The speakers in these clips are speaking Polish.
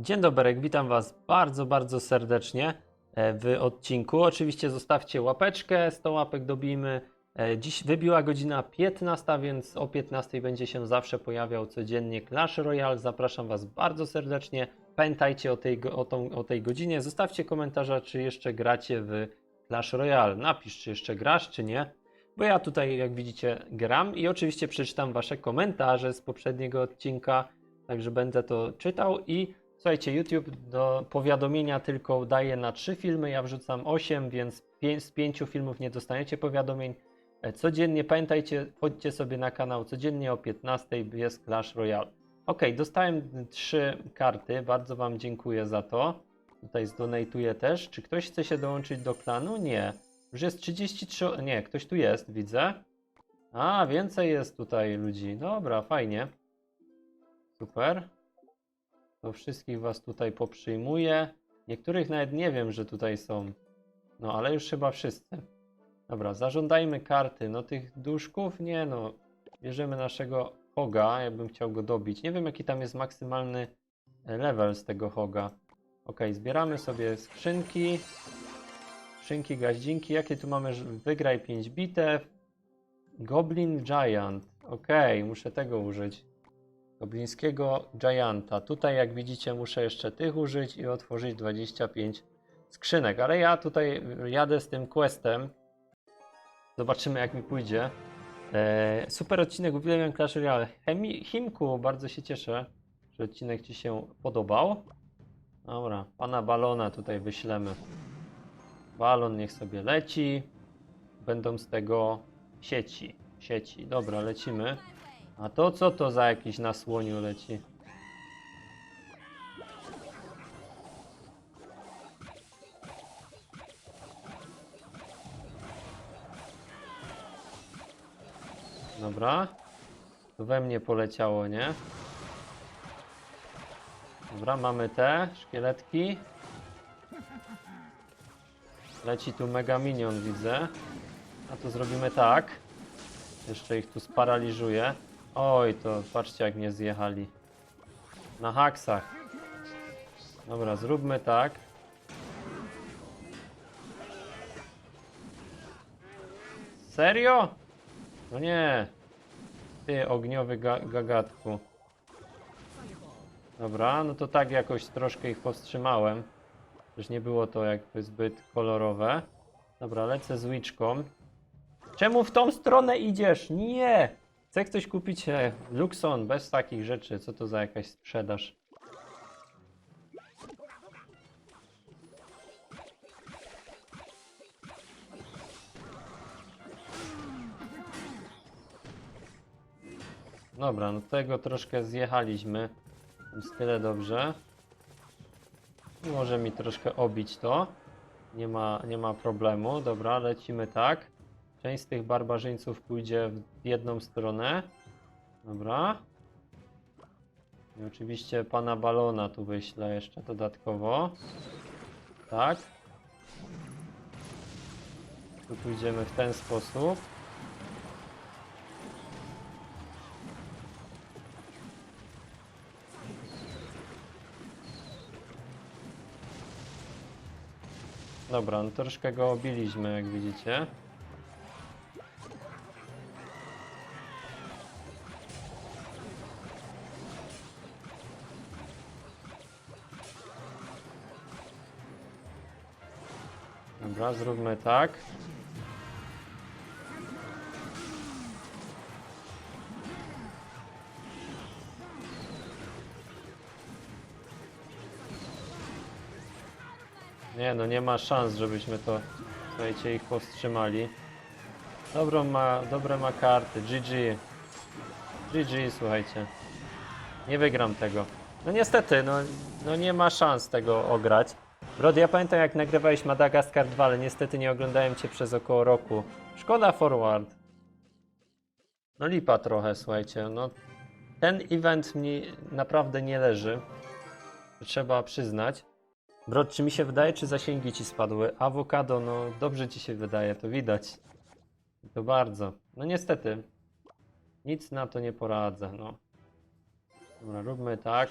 Dzień dobry, witam Was bardzo, bardzo serdecznie e, w odcinku. Oczywiście zostawcie łapeczkę, 100 łapek dobijmy. E, Dziś wybiła godzina 15, więc o 15 będzie się zawsze pojawiał codziennie Clash Royale. Zapraszam Was bardzo serdecznie. Pamiętajcie o tej, o, tą, o tej godzinie. Zostawcie komentarza, czy jeszcze gracie w Clash Royale. Napisz, czy jeszcze grasz, czy nie. Bo ja tutaj, jak widzicie, gram i oczywiście przeczytam Wasze komentarze z poprzedniego odcinka. Także będę to czytał i słuchajcie, YouTube do powiadomienia tylko daje na 3 filmy, ja wrzucam 8, więc z 5 filmów nie dostaniecie powiadomień. E, Codziennie pamiętajcie, wchodźcie sobie na kanał, codziennie o 15 jest Clash Royale. Ok, dostałem 3 karty, bardzo Wam dziękuję za to. Tutaj zdonatuję też. Czy ktoś chce się dołączyć do klanu? Nie. Już jest 33. o- Nie, ktoś tu jest, widzę. A, więcej jest tutaj ludzi. Dobra, fajnie. Super. To wszystkich was tutaj poprzyjmuję. Niektórych nawet nie wiem, że tutaj są. No, ale już chyba wszyscy. Dobra, zażądajmy karty. No tych duszków? Nie no. Bierzemy naszego Hoga, ja bym chciał go dobić. Nie wiem jaki tam jest maksymalny level z tego Hoga. Ok, zbieramy sobie skrzynki. Skrzynki, gaździnki. Jakie tu mamy? Wygraj 5 bitew. Goblin Giant. Ok, muszę tego użyć. Goblińskiego Gianta. Tutaj, jak widzicie, muszę jeszcze tych użyć i otworzyć 25 skrzynek. Ale ja tutaj jadę z tym questem. Zobaczymy, jak mi pójdzie. Eee, super odcinek, uwielbiam Clash Royale. Hemi, Himku, bardzo się cieszę, że odcinek Ci się podobał. Dobra, pana balona tutaj wyślemy. Balon niech sobie leci. Będą z tego sieci. Sieci. Dobra, lecimy. A to co to za jakiś na słoniu leci? Dobra. We mnie poleciało, nie? Dobra, mamy te szkieletki. Leci tu mega minion, widzę. A to zrobimy tak. Jeszcze ich tu sparaliżuję. Oj, to patrzcie jak mnie zjechali. Na haksach. Dobra, zróbmy tak. Serio? No nie. Ty ogniowy ga gagatku. Dobra, no to tak jakoś troszkę ich powstrzymałem. Też nie było to jakby zbyt kolorowe. Dobra, lecę z łyczką. Czemu w tą stronę idziesz? Nie! Chce ktoś kupić e, Luxon bez takich rzeczy. Co to za jakaś sprzedaż? Dobra, no tego troszkę zjechaliśmy. Jest tyle dobrze. Może mi troszkę obić to. Nie ma, nie ma problemu. Dobra, lecimy tak. Część z tych barbarzyńców pójdzie w jedną stronę. Dobra. I oczywiście pana balona tu wyślę jeszcze dodatkowo. Tak. Tu pójdziemy w ten sposób. Dobra, no troszkę go obiliśmy, jak widzicie. Dobra, zróbmy tak. Nie no, nie ma szans, żebyśmy to, słuchajcie, ich powstrzymali. Dobrą ma, dobre ma karty, GG. GG, słuchajcie. Nie wygram tego. No niestety, no, no nie ma szans tego ograć. Brod, ja pamiętam jak nagrywałeś Madagaskar 2, ale niestety nie oglądałem cię przez około roku. Szkoda forward. No lipa trochę, słuchajcie, no ten event mi naprawdę nie leży. Trzeba przyznać. Brod, czy mi się wydaje, czy zasięgi ci spadły? Awokado, no dobrze ci się wydaje, to widać. To bardzo. No niestety. Nic na to nie poradzę, no. Dobra, róbmy tak.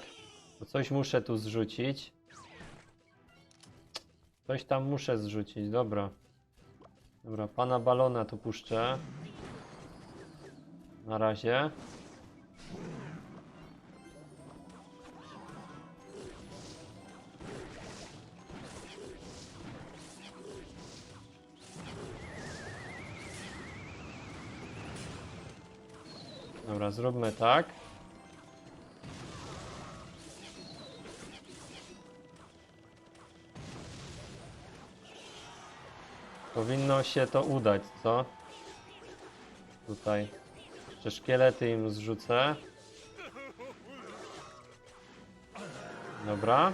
Bo coś muszę tu zrzucić. Coś tam muszę zrzucić, dobra. Dobra, pana balona tu puszczę. Na razie. Dobra, zróbmy tak. Powinno się to udać, co? Tutaj. Jeszcze szkielety im zrzucę. Dobra.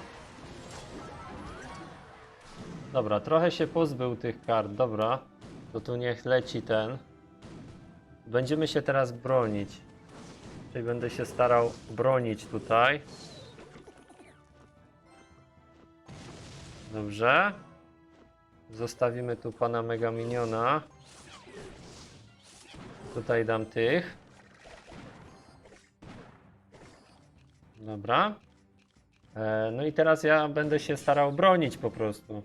Dobra, trochę się pozbył tych kart, dobra. To tu niech leci ten. Będziemy się teraz bronić. Czyli będę się starał bronić tutaj. Dobrze. Zostawimy tu pana Mega Miniona. Tutaj dam tych. Dobra. E, no i teraz ja będę się starał bronić po prostu.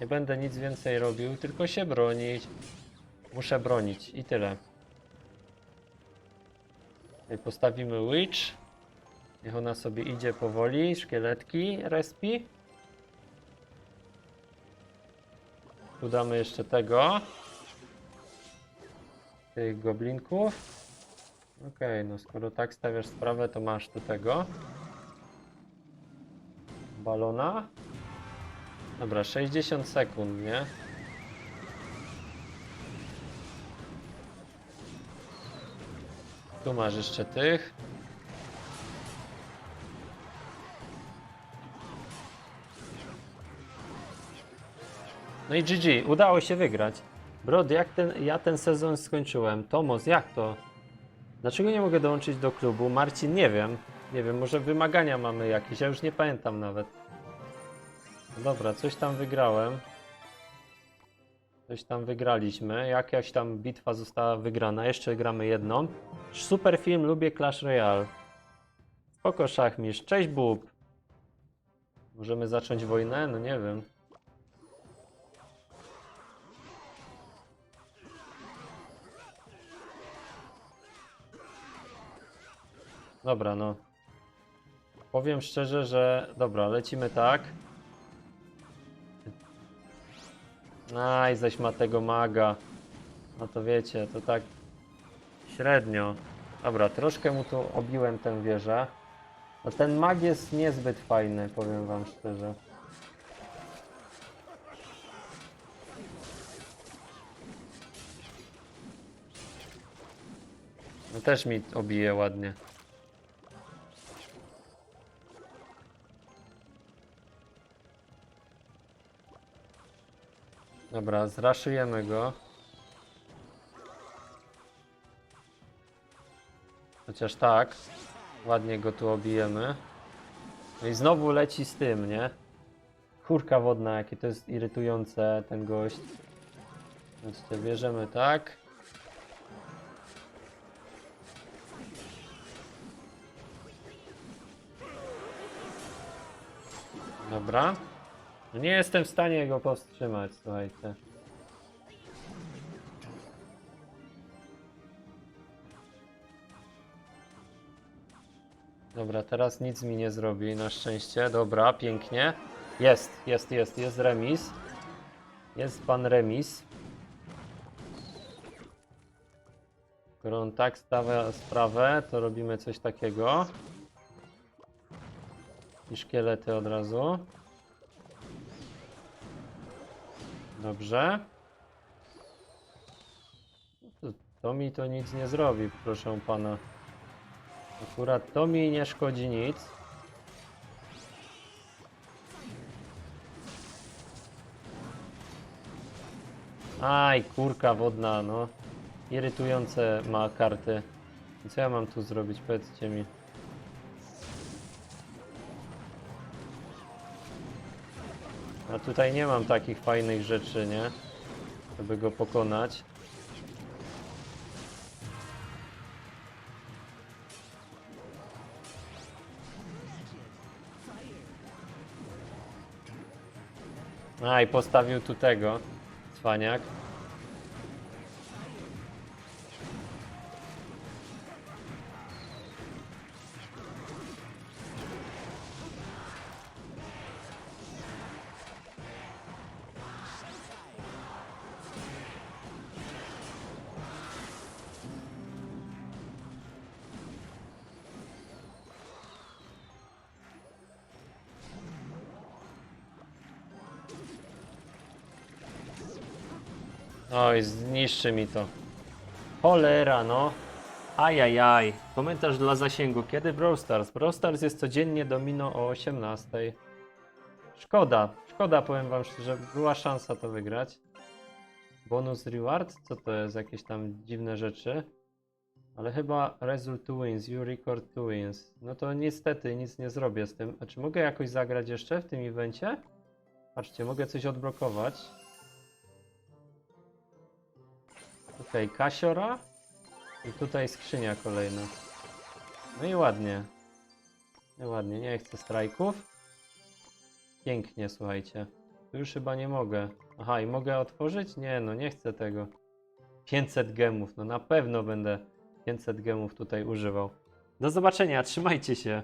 Nie będę nic więcej robił, tylko się bronić. Muszę bronić i tyle. Tutaj postawimy Witch. Niech ona sobie idzie powoli. Szkieletki respi. Tu jeszcze tego. Tych goblinków. Okej, no skoro tak stawiasz sprawę, to masz tu tego. Balona. Dobra, 60 sekund, nie? Tu masz jeszcze tych. No i GG, udało się wygrać. Brod, jak ten, ja ten sezon skończyłem? Tomos, jak to? Dlaczego nie mogę dołączyć do klubu? Marcin, nie wiem. Nie wiem, może wymagania mamy jakieś, ja już nie pamiętam nawet. Dobra, coś tam wygrałem. Coś tam wygraliśmy. Jakaś tam bitwa została wygrana. Jeszcze gramy jedną. Super film, lubię Clash Royale. Spoko szachmistrz. Cześć Bób. Możemy zacząć wojnę? No nie wiem. Dobra, no. Powiem szczerze, że... Dobra, lecimy tak. Aj, zaś ma tego maga. No to wiecie, to tak średnio. Dobra, troszkę mu tu obiłem tę wieżę. No ten mag jest niezbyt fajny, powiem wam szczerze. No też mi obije ładnie. Dobra, zraszujemy go. Chociaż tak, ładnie go tu obijemy. No i znowu leci z tym, nie? Chórka wodna, jakie to jest irytujące, ten gość. Więc to bierzemy tak. Dobra. Nie jestem w stanie go powstrzymać, słuchajcie. Dobra, teraz nic mi nie zrobi, na szczęście. Dobra, pięknie. Jest, jest, jest, jest remis. Jest pan remis. Skoro on tak stawia sprawę, to robimy coś takiego. I szkielety od razu. Dobrze. To, to mi to nic nie zrobi, proszę pana. Akurat to mi nie szkodzi nic. Aj, kurka wodna, no. Irytujące ma karty. Co ja mam tu zrobić? Powiedzcie mi. A tutaj nie mam takich fajnych rzeczy, nie? Żeby go pokonać. A, i postawił tu tego, cwaniak. Oj, zniszczy mi to. Cholera, no. Ajajaj. Komentarz dla zasięgu. Kiedy Brawl Stars? Brawl Stars jest codziennie domino o 18. Szkoda. Szkoda, powiem wam szczerze. Była szansa to wygrać. Bonus reward? Co to jest? Jakieś tam dziwne rzeczy. Ale chyba result to wins. You record to wins. No to niestety nic nie zrobię z tym. A czy mogę jakoś zagrać jeszcze w tym evencie? Patrzcie, mogę coś odblokować. Okej, kasiora. I tutaj skrzynia kolejna. No i ładnie. No ładnie, nie chcę strajków. Pięknie, słuchajcie. Tu już chyba nie mogę. Aha, i mogę otworzyć? Nie, no nie chcę tego. 500 gemów, no na pewno będę 500 gemów tutaj używał. Do zobaczenia, trzymajcie się.